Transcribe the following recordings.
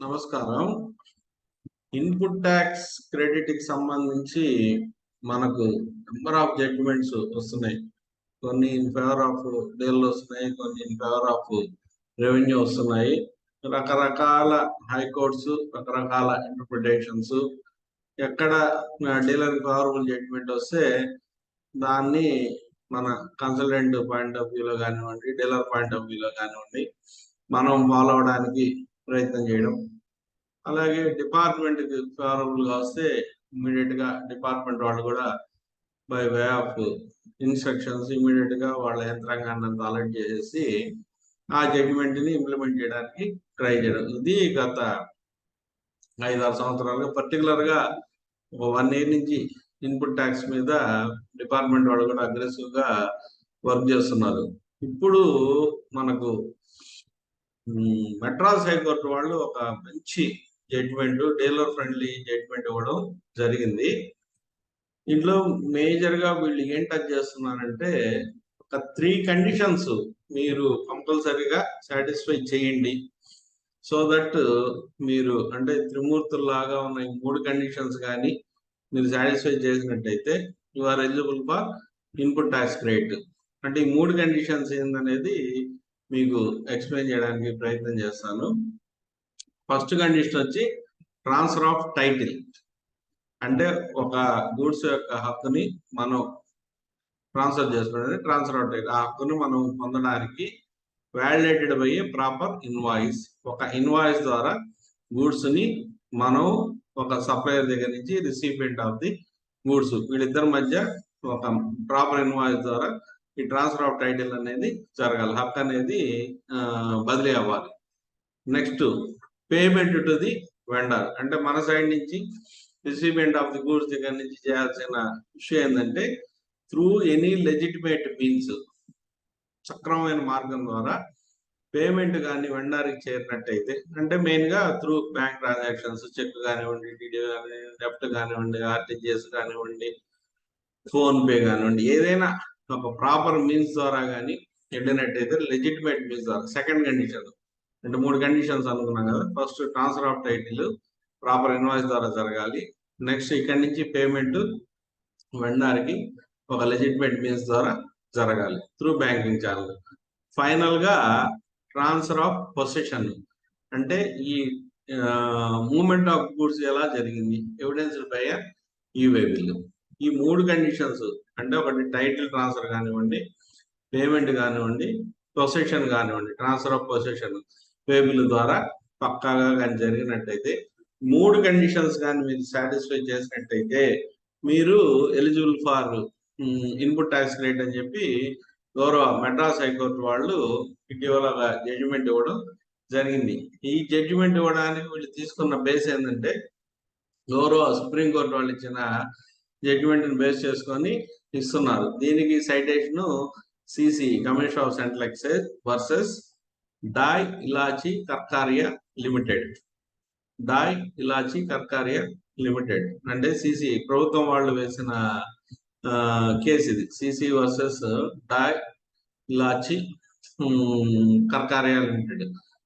నమస్కారం. Input tax క్రెడిట్కి సంబంధించి మనకు నెంబర్ ఆఫ్ జడ్జిమెంట్స్ వస్తున్నాయి. కొన్ని ఇన్ ఫేవర్ ఆఫ్ డేల్ వస్తున్నాయి కొన్ని ఇన్ ఫేవర్ ఆఫ్ రెవెన్యూ వస్తున్నాయి. రకరకాల హైకోర్ట్స్ రకరకాల ఇంటర్ప్రిటేషన్స్. ఎక్కడ డీలర్ ఫేవరబుల్ జడ్జిమెంట్ వస్తే దాన్ని మన కన్సల్టెంట్ పాయింట్ ఆఫ్ వ్యూలో కానివ్వండి డీలర్ పాయింట్ ఆఫ్ వ్యూలో కానివ్వండి మనం ఫాలో అవడానికి ప్రయత్నం చేయడం. అలాగే డిపార్ట్మెంట్కి ఫేవరబుల్గా వస్తే ఇమీడియట్గా డిపార్ట్మెంట్ వాళ్ళు కూడా బై వే ఆఫ్ ఇన్స్ట్రక్షన్స్ ఇమీడియట్గా వాళ్ళ యంత్రాంగాన్ని అంతా అలర్ట్ చేసేసి ఆ జడ్జిమెంట్ని ఇంప్లిమెంట్ చేయడానికి ట్రై చేయడం. ఇది గత ఐదారు సంవత్సరాలుగా పర్టికులర్గా ఒక వన్ ఇయర్ నుంచి ఇన్పుట్ ట్యాక్స్ మీద డిపార్ట్మెంట్ వాళ్ళు కూడా అగ్రెసివ్గా వర్క్ చేస్తున్నారు. ఇప్పుడు మనకు మెడ్రాస్ హైకోర్టు వాళ్ళు ఒక మంచి జడ్జ్మెంట్ డీలర్ ఫ్రెండ్లీ జడ్జ్మెంట్ ఇవ్వడం జరిగింది. ఇంట్లో మేజర్గా వీళ్ళు ఏం టచ్ చేస్తున్నారంటే ఒక త్రీ కండిషన్స్ మీరు కంపల్సరీగా సాటిస్ఫై చేయండి. సో దట్ మీరు అంటే త్రిమూర్తుల్లాగా ఉన్న ఈ మూడు కండిషన్స్ కానీ మీరు సాటిస్ఫై చేసినట్టయితే you are eligible for input tax credit. అంటే ఈ మూడు కండిషన్స్ ఏందనేది మీకు ఎక్స్ప్లెయిన్ చేయడానికి ప్రయత్నం చేస్తాను. ఫస్ట్ కండిషన్ వచ్చి ట్రాన్స్ఫర్ ఆఫ్ టైటిల్ అంటే ఒక గూడ్స్ యొక్క హక్కుని మనం ట్రాన్స్ఫర్ చేసుకోవడానికి ట్రాన్స్ఫర్ ఆఫ్ టైటిల్ ఆ హక్కుని మనం పొందడానికి వ్యాలిడేటెడ్ బై ప్రాపర్ ఇన్వాయిస్ ఒక ఇన్వాయిస్ ద్వారా గూడ్స్ని మనం ఒక సప్లయర్ దగ్గర నుంచి రిసీపెంట్ ఆఫ్ ది గూడ్స్ వీళ్ళిద్దరి మధ్య ఒక ప్రాపర్ ఇన్వాయిస్ ద్వారా ఈ ట్రాన్స్ఫర్ ఆఫ్ టైటిల్ అనేది జరగాలి. హక్ అనేది బదిలీ అవ్వాలి. Next payment to the vendor అంటే మన సైడ్ నుంచి రిసీవ్మెంట్ ఆఫ్ ది గూడ్స్ దగ్గర నుంచి చేయాల్సిన విషయం ఏంటంటే త్రూ ఎనీ లెజిటిమేట్ మీన్స్ సక్రమమైన మార్గం ద్వారా పేమెంట్ కానీ వెండర్కి చేరినట్టయితే అంటే మెయిన్గా త్రూ బ్యాంక్ ట్రాన్సాక్షన్స్ చెక్ కానివ్వండి డిడి కానివ్వండి డెప్ట్ కానివ్వండి ఆర్టీజీఎస్ కానివ్వండి ఫోన్ పే కానివ్వండి ఏదైనా ఒక ప్రాపర్ మీన్స్ ద్వారా కానీ వెళ్ళినట్టయితే లెజిటిమేట్ మీన్స్ ద్వారా సెకండ్ కండిషన్ అంటే మూడు కండిషన్స్ అనుకున్నాం కదా. First transfer of title proper invoice ద్వారా జరగాలి. నెక్స్ట్ ఇక్కడి నుంచి పేమెంట్ వెండార్కి ఒక లెజిటిమేట్ మీన్స్ ద్వారా జరగాలి త్రూ బ్యాంకింగ్ ఛానల్ ఫైనల్గా ట్రాన్స్ఫర్ ఆఫ్ పొసిషన్ అంటే ఈ మూమెంట్ ఆఫ్ గూడ్స్ ఎలా జరిగింది? ఎవిడెన్స్ బై ఈవే బిల్ ఈ మూడు కండిషన్స్ అంటే ఒకటి టైటిల్ ట్రాన్స్ఫర్ కానివ్వండి పేమెంట్ కానివ్వండి పొసెషన్ కానివ్వండి ట్రాన్స్ఫర్ ఆఫ్ పొసెషన్ పేబిల్ ద్వారా పక్కాగా కానీ జరిగినట్టయితే మూడు కండిషన్స్ కానీ మీరు సాటిస్ఫై చేసినట్టయితే మీరు eligible for input tax credit అని చెప్పి గౌరవ మెడ్రాస్ హైకోర్టు వాళ్ళు ఇటీవల జడ్జిమెంట్ ఇవ్వడం జరిగింది. ఈ జడ్జిమెంట్ ఇవ్వడానికి వీళ్ళు తీసుకున్న బేస్ ఏంటంటే గౌరవ సుప్రీంకోర్టు వాళ్ళు ఇచ్చిన జడ్జిమెంట్ బేస్ చేసుకొని ఇస్తున్నారు. దీనికి citation CC commission of central excise versus Dai Ichi Karkaria limited Dai Ichi Karkaria limited అంటే సిసి ప్రభుత్వం వాళ్ళు వేసిన కేసు ఇది. CC versus Dai Ichi Karkaria limited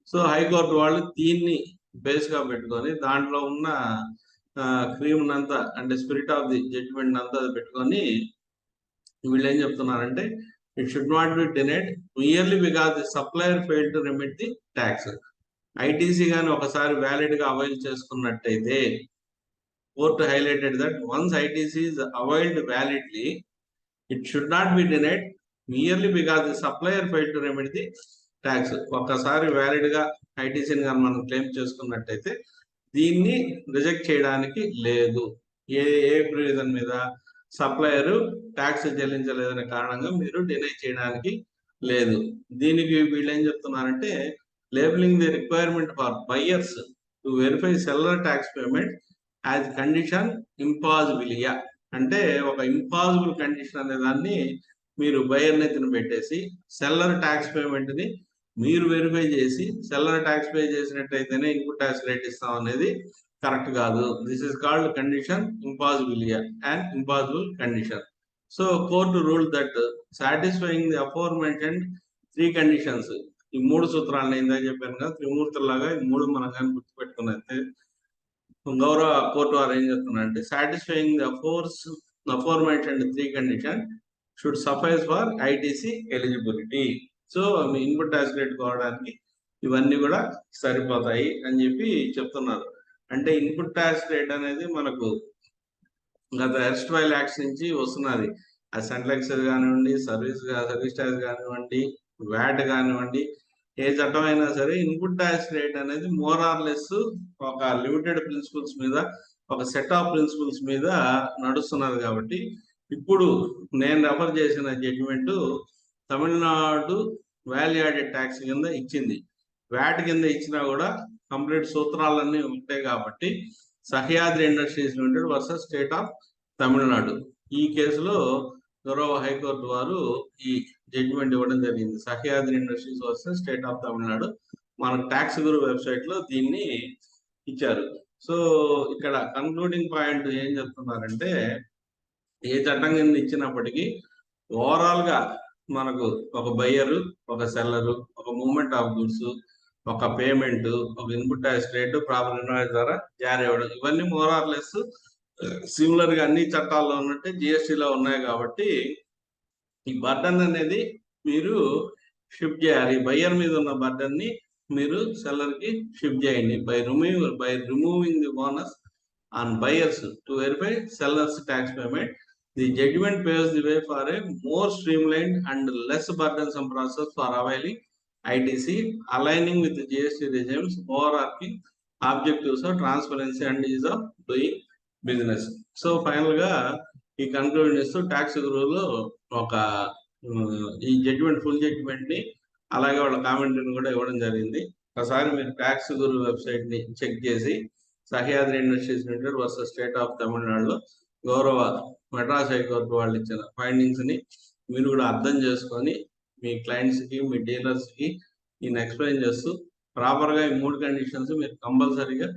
so high court వాళ్ళు దీన్ని బేస్గా పెట్టుకొని దాంట్లో ఉన్న క్రీమ్ అంతా అంటే స్పిరిట్ ఆఫ్ ది జడ్జిమెంట్ అంతా పెట్టుకొని వీళ్ళు ఏం చెప్తున్నారంటే it should not be denied merely because the supplier fail to remit the tax ITC కానీ ఒకసారి వ్యాలిడ్గా అవైల్ చేసుకున్నట్టయితే court highlighted that once ITC is availed validly it should not be denied merely because the supplier fail to remit the tax ఒక్కసారి వ్యాలిడ్గా ఐటీసీని కానీ మనం claim చేసుకున్నట్టయితే దీన్ని రిజెక్ట్ చేయడానికి లేదు. ఏ ఏ రీజన్ మీద? సప్లయర్ ట్యాక్స్ చెల్లించలేదనే కారణంగా మీరు డినై చేయడానికి లేదు. దీనికి వీళ్ళు ఏం చెప్తున్నారంటే labelling the requirement for buyers to verify seller tax payment as condition impossibilia అంటే ఒక ఇంపాసిబుల్ కండిషన్ అనే దాన్ని మీరు బయర్ నెత్తిన పెట్టేసి సెల్లర్ ట్యాక్స్ పేమెంట్ని మీరు వెరిఫై చేసి సెల్లర్ ట్యాక్స్ పే చేసినట్టయితేనే ఇన్పుట్ ట్యాక్స్ రేట్ ఇస్తాం అనేది కరెక్ట్ కాదు. This is called condition impossibilia and impossible condition so court rule that satisfying the afore mention three conditions ఈ మూడు సూత్రాలను ఇందాక చెప్పాను కదా త్రిమూర్తులాగా ఈ మూడు మనం కానీ గుర్తుపెట్టుకున్నైతే గౌరవ కోర్టు వారు ఏం చెప్తున్నారంటే satisfying the force the four three condition should suffice for ITC eligibility so me input tax credit కోవడానికి ఇవన్నీ కూడా సరిపోతాయి అని చెప్పి చెప్తున్నారు. అంటే ఇన్పుట్ ట్యాక్స్ రేట్ అనేది మనకు గత ఎర్స్ట్ వైల్ యాక్ట్స్ నుంచి వస్తున్నది. అది సెంట్రల్ ఎక్సైజ్ కానివ్వండి సర్వీస్ సర్వీస్ ట్యాక్స్ కానివ్వండి వ్యాట్ కానివ్వండి ఏ చట్టం అయినా సరే ఇన్పుట్ ట్యాక్స్ రేట్ అనేది మోర్ ఆర్ లెస్ ఒక లిమిటెడ్ ప్రిన్సిపల్స్ మీద ఒక సెట్ ఆఫ్ ప్రిన్సిపల్స్ మీద నడుస్తున్నది కాబట్టి ఇప్పుడు నేను రెఫర్ చేసిన judgment Tamil Nadu value added tax కింద ఇచ్చింది. వ్యాట్ కింద ఇచ్చినా కూడా కంప్లీట్ సూత్రాలన్నీ ఉంటాయి కాబట్టి Sahyadri industries limited versus state of Tamil Nadu. ఈ కేసులో గౌరవ హైకోర్టు వారు ఈ జడ్జిమెంట్ ఇవ్వడం జరిగింది. Sahyadri industries versus state of Tamil Nadu మన ట్యాక్స్ గురు వెబ్సైట్లో దీన్ని ఇచ్చారు. సో ఇక్కడ కన్క్లూడింగ్ పాయింట్ ఏం చెప్తున్నారంటే ఏ చట్టం కింద ఇచ్చినప్పటికీ ఓవరాల్గా మనకు ఒక బయ్యరు ఒక సెల్లరు ఒక మూమెంట్ ఆఫ్ గుడ్స్ ఒక పేమెంట్ ఒక input tax credit proper invoice ద్వారా జారీ అవ్వడం. ఇవన్నీ మోర్ ఆర్ లెస్ సిమిలర్గా అన్ని చట్టాల్లో ఉన్నట్టే జిఎస్టీలో ఉన్నాయి కాబట్టి ఈ బర్డన్ అనేది మీరు షిఫ్ట్ చేయాలి. బయ్యర్ మీద ఉన్న బర్డన్ని మీరు సెల్లర్కి షిఫ్ట్ చేయండి. By remove by removing the onus on buyers to verify sellers tax payment the judgment paves the way for a more streamline and less burdensome process for availing ITC aligning with GST regime's overarching objectives of transparency and ease of doing business so ఫైనల్గా ఈ conclude చేస్తూ tax గురువులు ఒక ఈ judgement full జడ్జిమెంట్ని అలాగే వాళ్ళ comment కూడా ఇవ్వడం జరిగింది. ఒకసారి మీరు ట్యాక్స్ గురు వెబ్సైట్ని చెక్ చేసి Sahyadri industries limited versus state of తమిళనాడులో గౌరవ మెడ్రాస్ హైకోర్టు వాళ్ళు ఇచ్చిన ఫైండింగ్స్ని మీరు కూడా అర్థం చేసుకొని మీ క్లయింట్స్కి మీ డీలర్స్కి ఈయన ఎక్స్ప్లెయిన్ చేస్తూ ప్రాపర్గా ఈ మూడు కండిషన్స్ మీరు కంపల్సరీగా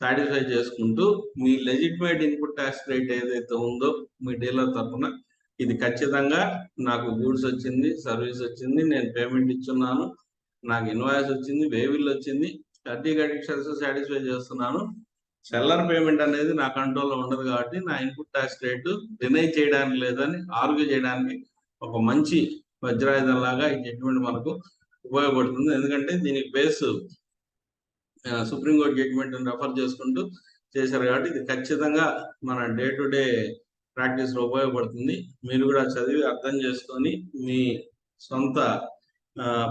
సాటిస్ఫై చేసుకుంటూ మీ లెజిటిమేట్ ఇన్పుట్ ట్యాక్స్ రేట్ ఏదైతే ఉందో మీ డీలర్ తరఫున ఇది ఖచ్చితంగా నాకు గూడ్స్ వచ్చింది సర్వీస్ వచ్చింది నేను పేమెంట్ ఇచ్చున్నాను నాకు ఇన్వాయిస్ వచ్చింది వేవిల్ వచ్చింది థర్టీ కండిషన్స్ సాటిస్ఫై చేస్తున్నాను. సెల్లర్ పేమెంట్ అనేది నా కంట్రోల్లో ఉండదు కాబట్టి నా ఇన్పుట్ ట్యాక్స్ రేటు డినై చేయడానికి లేదని ఆర్గ్యూ చేయడానికి ఒక మంచి వజ్రాయుధం లాగా ఈ జడ్జిమెంట్ మనకు ఉపయోగపడుతుంది. ఎందుకంటే దీనికి బేస్ సుప్రీంకోర్టు జడ్జిమెంట్ రెఫర్ చేసుకుంటూ చేశారు కాబట్టి ఇది ఖచ్చితంగా మన డే టు డే ప్రాక్టీస్లో ఉపయోగపడుతుంది. మీరు కూడా చదివి అర్థం చేసుకొని మీ సొంత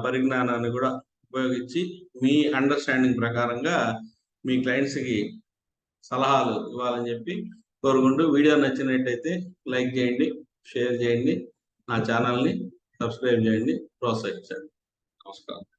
పరిజ్ఞానాన్ని కూడా ఉపయోగించి మీ అండర్స్టాండింగ్ ప్రకారంగా మీ క్లయింట్స్కి సలహాలు ఇవ్వాలని చెప్పి కోరుకుంటూ వీడియో నచ్చినట్టయితే లైక్ చేయండి షేర్ చేయండి నా ఛానల్ని సబ్స్క్రైబ్ చేయండి ప్రోత్సహించండి. నమస్కారం.